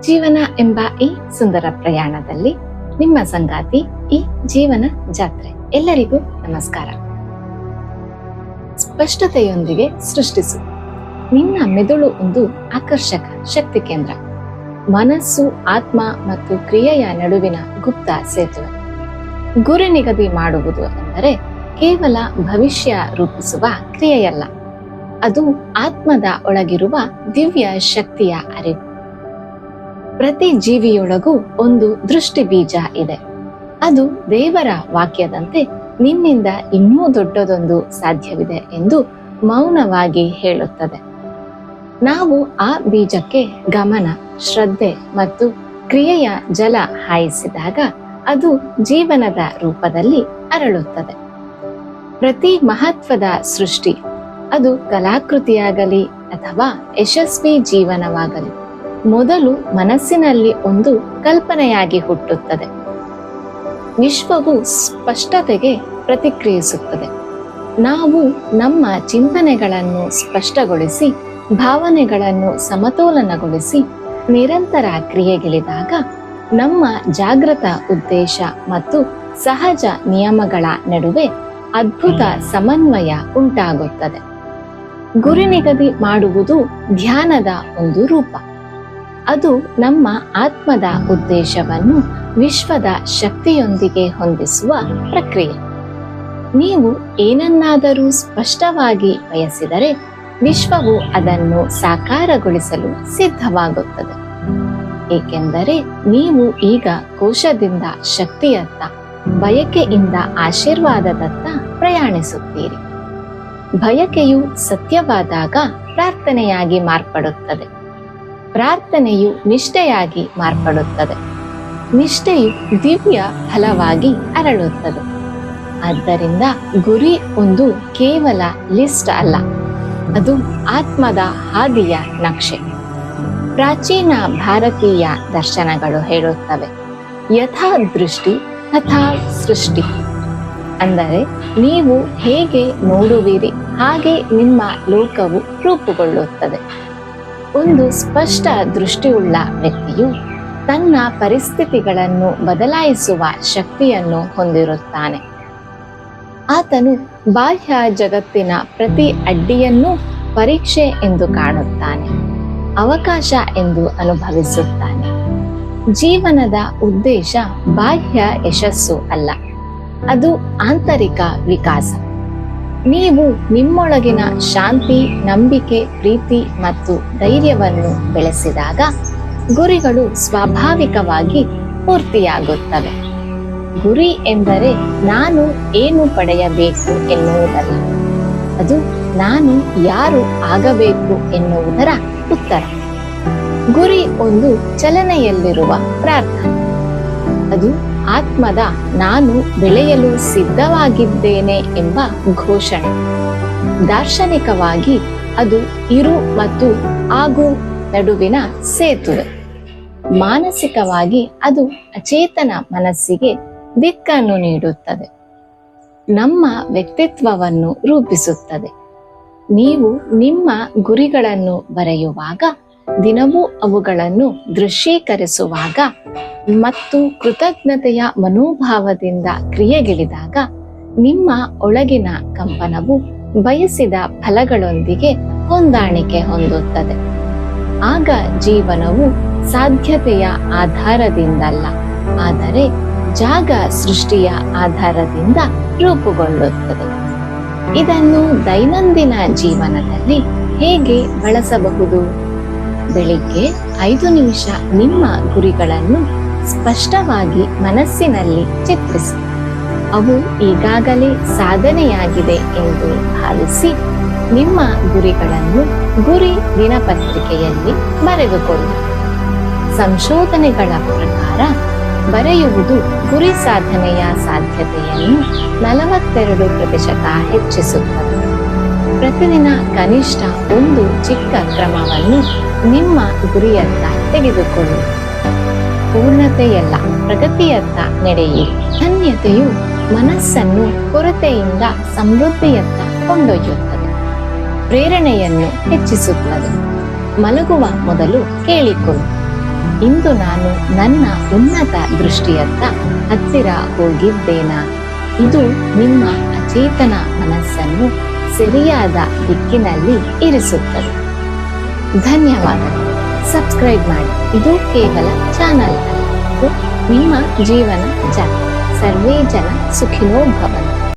ಜೀವನ ಎಂಬ ಈ ಸುಂದರ ಪ್ರಯಾಣದಲ್ಲಿ ನಿಮ್ಮ ಸಂಗಾತಿ ಈ ಜೀವನ ಜಾತ್ರೆ. ಎಲ್ಲರಿಗೂ ನಮಸ್ಕಾರ. ಸ್ಪಷ್ಟತೆಯೊಂದಿಗೆ ಸೃಷ್ಟಿಸು. ನಿನ್ನ ಮೆದುಳು ಒಂದು ಆಕರ್ಷಕ ಶಕ್ತಿ ಕೇಂದ್ರ. ಮನಸ್ಸು, ಆತ್ಮ ಮತ್ತು ಕ್ರಿಯೆಯ ನಡುವಿನ ಗುಪ್ತ ಸೇತುವೆ. ಗುರಿ ನಿಗದಿ ಮಾಡುವುದು ಅಂದರೆ ಕೇವಲ ಭವಿಷ್ಯ ರೂಪಿಸುವ ಕ್ರಿಯೆಯಲ್ಲ. ಅದು ಆತ್ಮದ ಒಳಗಿರುವ ದಿವ್ಯ ಶಕ್ತಿಯ ಅರಿವು. ಪ್ರತಿ ಜೀವಿಯೊಳಗೂ ಒಂದು ದೃಷ್ಟಿ ಬೀಜ ಇದೆ. ಅದು ದೇವರ ವಾಕ್ಯದಂತೆ ನಿನ್ನಿಂದ ಇನ್ನೂ ದೊಡ್ಡದೊಂದು ಸಾಧ್ಯವಿದೆ ಎಂದು ಮೌನವಾಗಿ ಹೇಳುತ್ತದೆ. ನಾವು ಆ ಬೀಜಕ್ಕೆ ಗಮನ, ಶ್ರದ್ಧೆ ಮತ್ತು ಕ್ರಿಯೆಯ ಜಲ ಹಾಯಿಸಿದಾಗ ಅದು ಜೀವನದ ರೂಪದಲ್ಲಿ ಅರಳುತ್ತದೆ. ಪ್ರತಿ ಮಹತ್ವದ ಸೃಷ್ಟಿ ಅದು ಕಲಾಕೃತಿಯಾಗಲಿ ಅಥವಾ ಯಶಸ್ವಿ ಜೀವನವಾಗಲಿ. ಮೊದಲು ಮನಸ್ಸಿನಲ್ಲಿ ಒಂದು ಕಲ್ಪನೆಯಾಗಿ ಹುಟ್ಟುತ್ತದೆ. ವಿಶ್ವವು ಸ್ಪಷ್ಟತೆಗೆ ಪ್ರತಿಕ್ರಿಯಿಸುತ್ತದೆ. ನಾವು ನಮ್ಮ ಚಿಂತನೆಗಳನ್ನು ಸ್ಪಷ್ಟಗೊಳಿಸಿ, ಭಾವನೆಗಳನ್ನು ಸಮತೋಲನಗೊಳಿಸಿ, ನಿರಂತರ ಕ್ರಿಯೆಗಿಳಿದಾಗ ನಮ್ಮ ಜಾಗೃತ ಉದ್ದೇಶ ಮತ್ತು ಸಹಜ ನಿಯಮಗಳ ನಡುವೆ ಅದ್ಭುತ ಸಮನ್ವಯ ಉಂಟಾಗುತ್ತದೆ. ಗುರಿ ನಿಗದಿ ಮಾಡುವುದು ಧ್ಯಾನದ ಒಂದು ರೂಪ. ಅದು ನಮ್ಮ ಆತ್ಮದ ಉದ್ದೇಶವನ್ನು ವಿಶ್ವದ ಶಕ್ತಿಯೊಂದಿಗೆ ಹೊಂದಿಸುವ ಪ್ರಕ್ರಿಯೆ. ನೀವು ಏನನ್ನಾದರೂ ಸ್ಪಷ್ಟವಾಗಿ ಬಯಸಿದರೆ ವಿಶ್ವವು ಅದನ್ನು ಸಾಕಾರಗೊಳಿಸಲು ಸಿದ್ಧವಾಗುತ್ತದೆ. ಏಕೆಂದರೆ ನೀವು ಈಗ ಕೋಶದಿಂದ ಶಕ್ತಿಯತ್ತ, ಬಯಕೆಯಿಂದ ಆಶೀರ್ವಾದದತ್ತ ಪ್ರಯಾಣಿಸುತ್ತೀರಿ. ಬಯಕೆಯು ಸತ್ಯವಾದಾಗ ಪ್ರಾರ್ಥನೆಯಾಗಿ ಮಾರ್ಪಡುತ್ತದೆ. ಪ್ರಾರ್ಥನೆಯು ನಿಷ್ಠೆಯಾಗಿ ಮಾರ್ಪಡುತ್ತದೆ. ನಿಷ್ಠೆಯು ದಿವ್ಯ ಫಲವಾಗಿ ಅರಳುತ್ತದೆ. ಆದ್ದರಿಂದ ಗುರಿ ಒಂದು ಕೇವಲ ಲಿಸ್ಟ್ ಅಲ್ಲ, ಅದು ಆತ್ಮದ ಹಾದಿಯ ನಕ್ಷೆ. ಪ್ರಾಚೀನ ಭಾರತೀಯ ದರ್ಶನಗಳು ಹೇಳುತ್ತವೆ, ಯಥಾ ದೃಷ್ಟಿ ತಥಾ ಸೃಷ್ಟಿ. ಅಂದರೆ ನೀವು ಹೇಗೆ ನೋಡುವಿರಿ, ಹಾಗೆ ನಿಮ್ಮ ಲೋಕವು ರೂಪುಗೊಳ್ಳುತ್ತದೆ. ಒಂದು ಸ್ಪಷ್ಟ ದೃಷ್ಟಿಯುಳ್ಳ ವ್ಯಕ್ತಿಯು ತನ್ನ ಪರಿಸ್ಥಿತಿಗಳನ್ನು ಬದಲಾಯಿಸುವ ಶಕ್ತಿಯನ್ನು ಹೊಂದಿರುತ್ತಾನೆ. ಆತನು ಬಾಹ್ಯ ಜಗತ್ತಿನ ಪ್ರತಿ ಅಡ್ಡಿಯನ್ನು ಪರೀಕ್ಷೆ ಎಂದು ಕಾಣುತ್ತಾನೆ, ಅವಕಾಶ ಎಂದು ಅನುಭವಿಸುತ್ತಾನೆ. ಜೀವನದ ಉದ್ದೇಶ ಬಾಹ್ಯ ಯಶಸ್ಸು ಅಲ್ಲ, ಅದು ಆಂತರಿಕ ವಿಕಾಸ. ನೀವು ನಿಮ್ಮೊಳಗಿನ ಶಾಂತಿ, ನಂಬಿಕೆ, ಪ್ರೀತಿ ಮತ್ತು ಧೈರ್ಯವನ್ನು ಬೆಳೆಸಿದಾಗ ಗುರಿಗಳು ಸ್ವಾಭಾವಿಕವಾಗಿ ಪೂರ್ತಿಯಾಗುತ್ತವೆ. ಗುರಿ ಎಂದರೆ ನಾನು ಏನು ಪಡೆಯಬೇಕು ಎನ್ನುವುದಲ್ಲ. ಅದು ನಾನು ಯಾರು ಆಗಬೇಕು ಎನ್ನುವುದರ ಉತ್ತರ. ಗುರಿ ಒಂದು ಚಲನೆಯಲ್ಲಿರುವ ಪ್ರಾರ್ಥನೆ. ಅದು ಆತ್ಮದ ನಾನು ಬೆಳೆಯಲು ಸಿದ್ಧವಾಗಿದ್ದೇನೆ ಎಂಬ ಘೋಷಣೆ. ದಾರ್ಶನಿಕವಾಗಿ ಅದು ಇರು ಮತ್ತು ಆಗು ನಡುವಿನ ಸೇತುವೆ. ಮಾನಸಿಕವಾಗಿ ಅದು ಅಚೇತನ ಮನಸ್ಸಿಗೆ ದಿಕ್ಕನ್ನು ನೀಡುತ್ತದೆ. ನಮ್ಮ ವ್ಯಕ್ತಿತ್ವವನ್ನು ರೂಪಿಸುತ್ತದೆ. ನೀವು ನಿಮ್ಮ ಗುರಿಗಳನ್ನು ಬರೆಯುವಾಗ ದಿನವೂ ಅವುಗಳನ್ನು ದೃಶ್ಯೀಕರಿಸುವಾಗ ಮತ್ತು ಕೃತಜ್ಞತೆಯ ಮನೋಭಾವದಿಂದ ಕ್ರಿಯೆಗಿಳಿದಾಗ ನಿಮ್ಮ ಒಳಗಿನ ಕಂಪನವು ಬಯಸಿದ ಫಲಗಳೊಂದಿಗೆ ಹೊಂದಾಣಿಕೆ ಹೊಂದುತ್ತದೆ. ಆಗ ಜೀವನವು ಸಾಧ್ಯತೆಯ ಆಧಾರದಿಂದಲ್ಲ, ಆದರೆ ಜಾಗ ಸೃಷ್ಟಿಯ ಆಧಾರದಿಂದ ರೂಪುಗೊಳ್ಳುತ್ತದೆ. ಇದನ್ನು ದೈನಂದಿನ ಜೀವನದಲ್ಲಿ ಹೇಗೆ ಬಳಸಬಹುದು? ಬೆಳಿಗ್ಗೆ ಐದು ನಿಮಿಷ ನಿಮ್ಮ ಗುರಿಗಳನ್ನು ಸ್ಪಷ್ಟವಾಗಿ ಮನಸ್ಸಿನಲ್ಲಿ ಚಿತ್ರಿಸಿ. ಅವು ಈಗಾಗಲೇ ಸಾಧನೆಯಾಗಿದೆ ಎಂದು ಭಾವಿಸಿ ನಿಮ್ಮ ಗುರಿಗಳನ್ನು ಗುರಿ ದಿನಪತ್ರಿಕೆಯಲ್ಲಿ ಬರೆದುಕೊಳ್ಳಿ. ಸಂಶೋಧನೆಗಳ ಪ್ರಕಾರ ಬರೆಯುವುದು ಗುರಿ ಸಾಧನೆಯ ಸಾಧ್ಯತೆಯನ್ನು ನಲವತ್ತೆರಡು ಪ್ರತಿಶತ ಹೆಚ್ಚಿಸುತ್ತದೆ. ಪ್ರತಿದಿನ ಕನಿಷ್ಠ ಒಂದು ಚಿಕ್ಕ ಕ್ರಮವನ್ನು ನಿಮ್ಮ ಗುರಿಯತ್ತ ತೆಗೆದುಕೊಳ್ಳಿ. ಪೂರ್ಣತೆಯಲ್ಲ ಪ್ರಗತಿಯತ್ತ ನಡೆಯಿರಿ. ಧನ್ಯತೆಯು ಮನಸ್ಸನ್ನು ಕೊರತೆಯಿಂದ ಸಮೃದ್ಧಿಯತ್ತ ಕೊಂಡೊಯ್ಯುತ್ತದೆ. ಪ್ರೇರಣೆಯನ್ನು ಹೆಚ್ಚಿಸುತ್ತದೆ. ಮಲಗುವ ಮೊದಲು ಕೇಳಿಕೊಳ್ಳಿ. ಇಂದು ನಾನು ನನ್ನ ಉನ್ನತ ದೃಷ್ಟಿಯತ್ತ ಹತ್ತಿರ ಹೋಗಿದ್ದೇನಾ? ಇದು ನಿಮ್ಮ ಅಚೇತನ ಮನಸ್ಸನ್ನು ಸರಿಯಾದ ದಿಕ್ಕಿನಲ್ಲಿ ಇರಿಸುತ್ತದೆ. ಧನ್ಯವಾದಗಳು ಸಬ್ಸ್ಕ್ರೈಬ್ ಮಾಡಿ. ಇದು ಕೇವಲ ಚಾನಲ್ ಅಲ್ಲ. ನಿಮ್ಮ ಜೀವನ ಜಾತ್ರೆ ಸರ್ವೇ ಜನ ಸುಖಿನೋ ಭವಂತು.